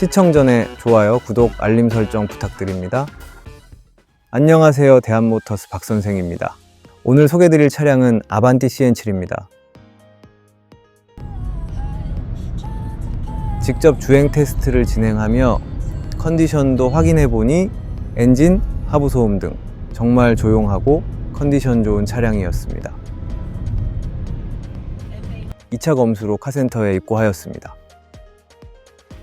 시청 전에 좋아요, 구독, 알림 설정 부탁드립니다. 안녕하세요. 대한모터스 박선생입니다. 오늘 소개드릴 차량은 아반티 CN7입니다. 직접 주행 테스트를 진행하며 컨디션도 확인해 보니 엔진, 하부 소음 등 정말 조용하고 컨디션 좋은 차량이었습니다. 2차 검수로 카센터에 입고하였습니다.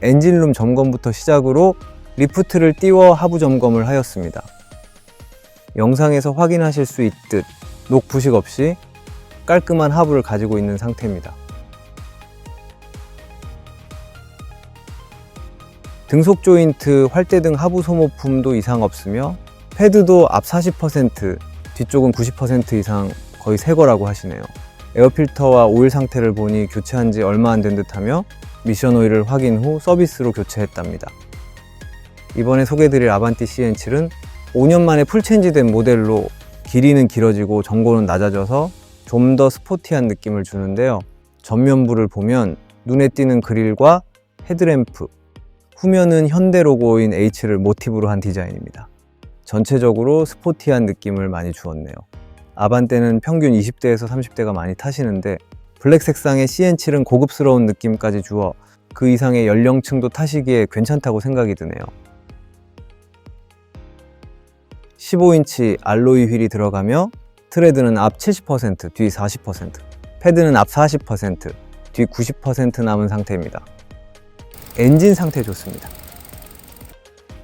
엔진룸 점검부터 시작으로 리프트를 띄워 하부 점검을 하였습니다. 영상에서 확인하실 수 있듯 녹 부식 없이 깔끔한 하부를 가지고 있는 상태입니다. 등속 조인트, 활대 등 하부 소모품도 이상 없으며 패드도 앞 40%, 뒤쪽은 90% 이상 거의 새 거라고 하시네요. 에어필터와 오일 상태를 보니 교체한 지 얼마 안 된 듯하며 미션 오일을 확인 후 서비스로 교체했답니다. 이번에 소개드릴 아반티 CN7은 5년 만에 풀체인지된 모델로 길이는 길어지고 전고는 낮아져서 좀 더 스포티한 느낌을 주는데요. 전면부를 보면 눈에 띄는 그릴과 헤드램프, 후면은 현대 로고인 H를 모티브로 한 디자인입니다. 전체적으로 스포티한 느낌을 많이 주었네요. 아반떼는 평균 20대에서 30대가 많이 타시는데 블랙 색상의 CN7은 고급스러운 느낌까지 주어 그 이상의 연령층도 타시기에 괜찮다고 생각이 드네요. 15인치 알로이 휠이 들어가며 트레드는 앞 70%, 뒤 40%, 패드는 앞 40%, 뒤 90% 남은 상태입니다. 엔진 상태 좋습니다.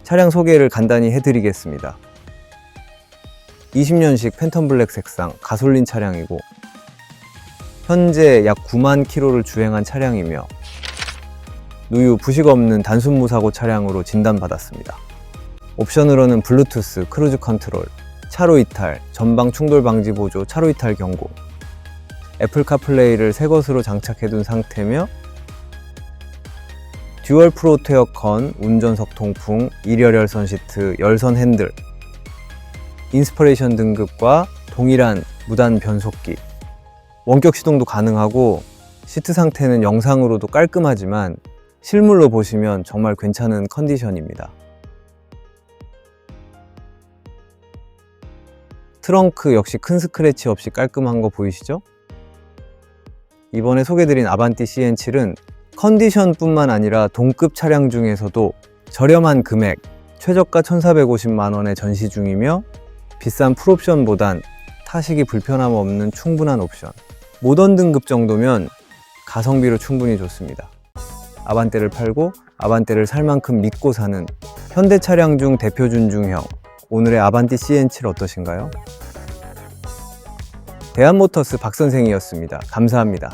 차량 소개를 간단히 해드리겠습니다. 20년식 팬텀 블랙 색상 가솔린 차량이고 현재 약 9만 킬로를 주행한 차량이며 누유 부식 없는 단순 무사고 차량으로 진단받았습니다. 옵션으로는 블루투스, 크루즈 컨트롤, 차로 이탈, 전방 충돌 방지 보조, 차로 이탈 경고, 애플 카플레이를 새 것으로 장착해둔 상태며 듀얼 프로토 에어컨, 운전석 통풍, 일열 열선 시트, 열선 핸들, 인스퍼레이션 등급과 동일한 무단 변속기, 원격 시동도 가능하고 시트 상태는 영상으로도 깔끔하지만 실물로 보시면 정말 괜찮은 컨디션입니다. 트렁크 역시 큰 스크래치 없이 깔끔한 거 보이시죠? 이번에 소개드린 아반티 CN7은 컨디션뿐만 아니라 동급 차량 중에서도 저렴한 금액, 최저가 1,450만 원에 전시 중이며 비싼 풀옵션보단 타시기 불편함 없는 충분한 옵션. 모던 등급 정도면 가성비로 충분히 좋습니다. 아반떼를 팔고 아반떼를 살 만큼 믿고 사는 현대 차량 중 대표 준중형 오늘의 아반티 CN7 어떠신가요? 대한모터스 박선생이었습니다. 감사합니다.